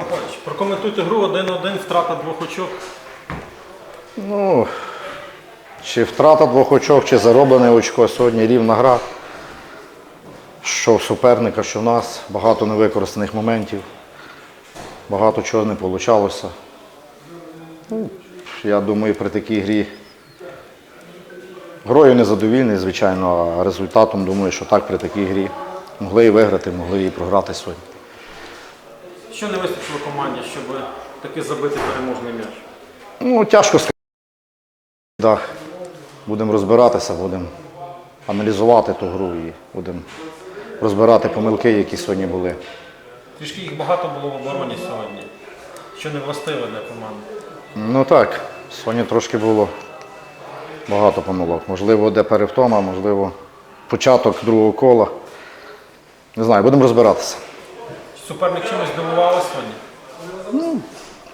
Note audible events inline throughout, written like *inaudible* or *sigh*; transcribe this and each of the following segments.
Михайлович, прокоментуйте гру 1-1, втрата двох очок. Ну, чи втрата двох очок, чи зароблене очко. Сьогодні рівна гра. Що в суперника, що в нас. Багато невикористаних моментів. Багато чого не вийшло. Ну, я думаю, при такій грі. Грою незадовільний, звичайно, а результатом думаю, що так при такій грі могли і виграти, могли і програти сьогодні. Що не вистачило команді, щоб таки забити переможний м'яч? Ну, тяжко сказати. Да. Будемо розбиратися, будемо аналізувати ту гру і будемо розбирати помилки, які сьогодні були. Трішки їх багато було в обороні сьогодні, що не властиво для команди. Ну так, сьогодні трошки було багато помилок. Можливо, де перевтома, можливо, початок другого кола. Не знаю, будемо розбиратися. Суперник чимось здивували сьогодні?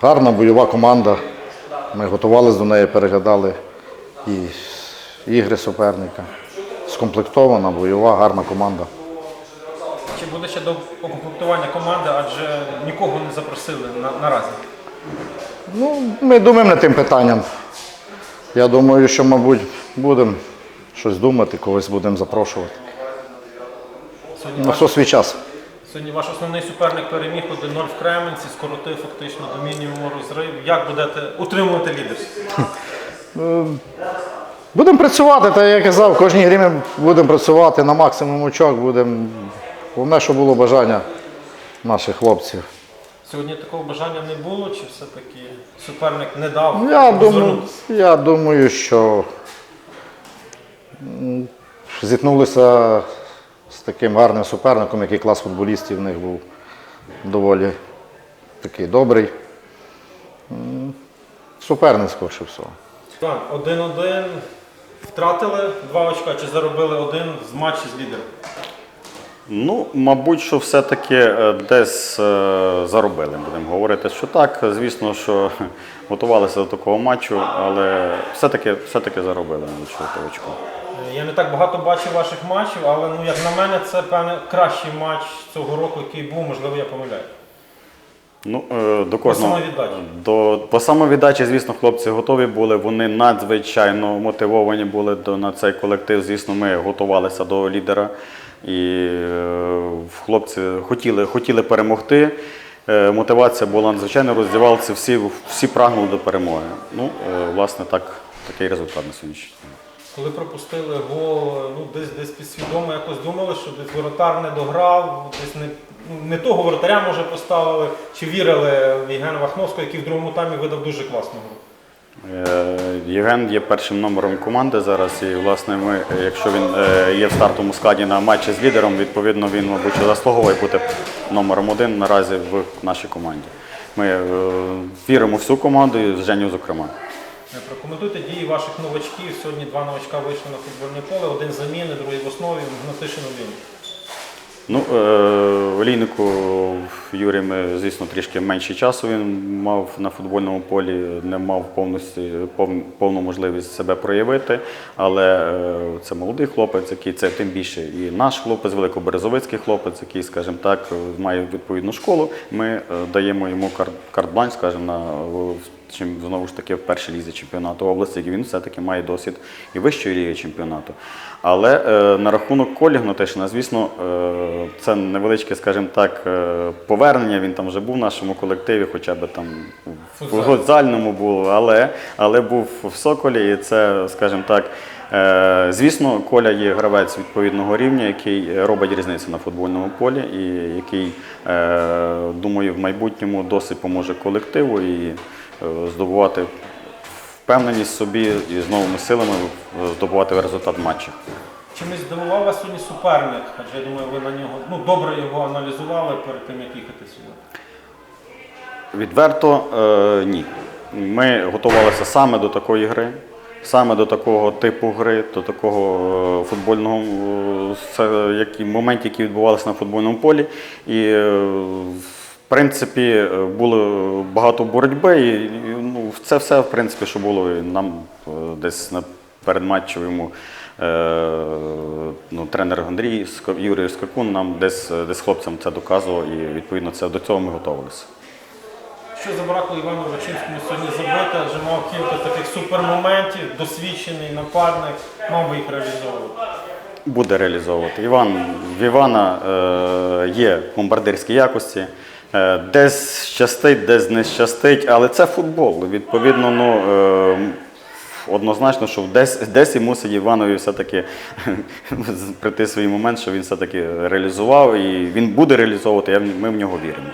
Гарна бойова команда. Ми готувалися до неї, переглядали і ігри суперника. Скомплектована, бойова, гарна команда. Чи буде ще до укомплектування команди, адже нікого не запросили на, наразі? Ну, ми думаємо над тим питанням. Я думаю, що, мабуть, будемо щось думати, когось будемо запрошувати. Сьогодні, Ну, ваш, все свій час. Сьогодні ваш основний суперник переміг 1-0 в Кременці, скоротив фактично до мінімуму розрив. Як будете утримувати лідерство? Будемо працювати, так як я казав, кожній грі ми будемо працювати на максимум очок. Будемо... Головне, щоб було бажання наших хлопців. Сьогодні такого бажання не було, чи все-таки суперник не дав? Я думаю, розвернутися? я думаю, що м, зіткнулися з таким гарним суперником, який клас футболістів в них був доволі такий добрий. Суперник, скорше всього. Так, 1-1. Втратили два очка, чи заробили один з матчі з лідером? Ну, мабуть, що все-таки е, десь е, заробили, будемо говорити, що так. Звісно, що готувалися до такого матчу, але все-таки все-таки заробили на чотири очко. Я не так багато бачив ваших матчів, але ну, як на мене, це певне кращий матч цього року, який був, можливо, я помиляю. Ну, е, до кожного самовіддачі. до по самовіддачі, звісно, хлопці готові були. Вони надзвичайно мотивовані були до на цей колектив. Звісно, ми готувалися до лідера, і е, хлопці хотіли, хотіли перемогти. Е, Мотивація була надзвичайно роздівалися, всі, всі прагнули до перемоги. Ну, е, власне, так, такий результат на сьогоднішній день. Коли пропустили гол, ну десь десь підсвідомо якось думали, що десь воротар не дограв, десь не, ну, не того воротаря може поставили, чи вірили в Євгена Вахновського, який в другому таймі видав дуже класну гру. Е, Євген є першим номером команди зараз, і власне ми, якщо він е, є в стартовому складі на матчі з лідером, відповідно він, мабуть, заслуговує бути номером один наразі в нашій команді. Ми е, віримо в всю команду і в Женю, зокрема. Е, Прокоментуйте дії ваших новачків. Сьогодні два новачка вийшли на футбольне поле, один заміни, другий в основі, Гнатишин один. Ну, е, Олійнику Юрій, звісно, трішки менше часу він мав на футбольному полі, не мав повністю повну можливість себе проявити. Але е, це молодий хлопець, який це тим більше і наш хлопець, великоберезовицький хлопець, який, скажімо так, має відповідну школу. Ми е, даємо йому кар- карт-бланш, скажімо, на чим знову ж таки в першій лізі чемпіонату області, і він все-таки має досвід і вищої ліги чемпіонату. Але е, на рахунок Колі Гнатишина, звісно, е, це невеличке, скажімо так, е, повернення. Він там вже був в нашому колективі, хоча б там в Футзалі. був, але, але був в Соколі, і це, скажімо так. Е, Звісно, Коля є гравець відповідного рівня, який робить різницю на футбольному полі, і який, е, думаю, в майбутньому досить поможе колективу і е, здобувати впевненість собі і з новими силами здобувати результат матчу. Чимось здивував вас сьогодні суперник, адже я думаю, ви на нього ну, добре його аналізували перед тим, як їхати сюди. Відверто е, ні. Ми готувалися саме до такої гри, саме до такого типу гри, до такого е, футбольного е, це, які, моментів, які відбувалися на футбольному полі. І е, в принципі е, було багато боротьби, і, ну, це все, в принципі, що було нам десь на передматчевому. Е, ну, тренер Андрій Юрій Скакун нам десь, десь хлопцям це доказував, і відповідно це до цього ми готувалися. Що забракло Івану Рачинському сьогодні забити, адже мав кілька таких супермоментів, досвідчений нападник, мав би їх реалізовувати. буде реалізовувати. Іван, в Івана е, є бомбардирські якості. Е, десь щастить, десь не щастить, але це футбол. Відповідно, ну, е, однозначно, що десь, десь і мусить Іванові все-таки *laughs* прийти свій момент, що він все-таки реалізував і він буде реалізовувати, ми в нього віримо.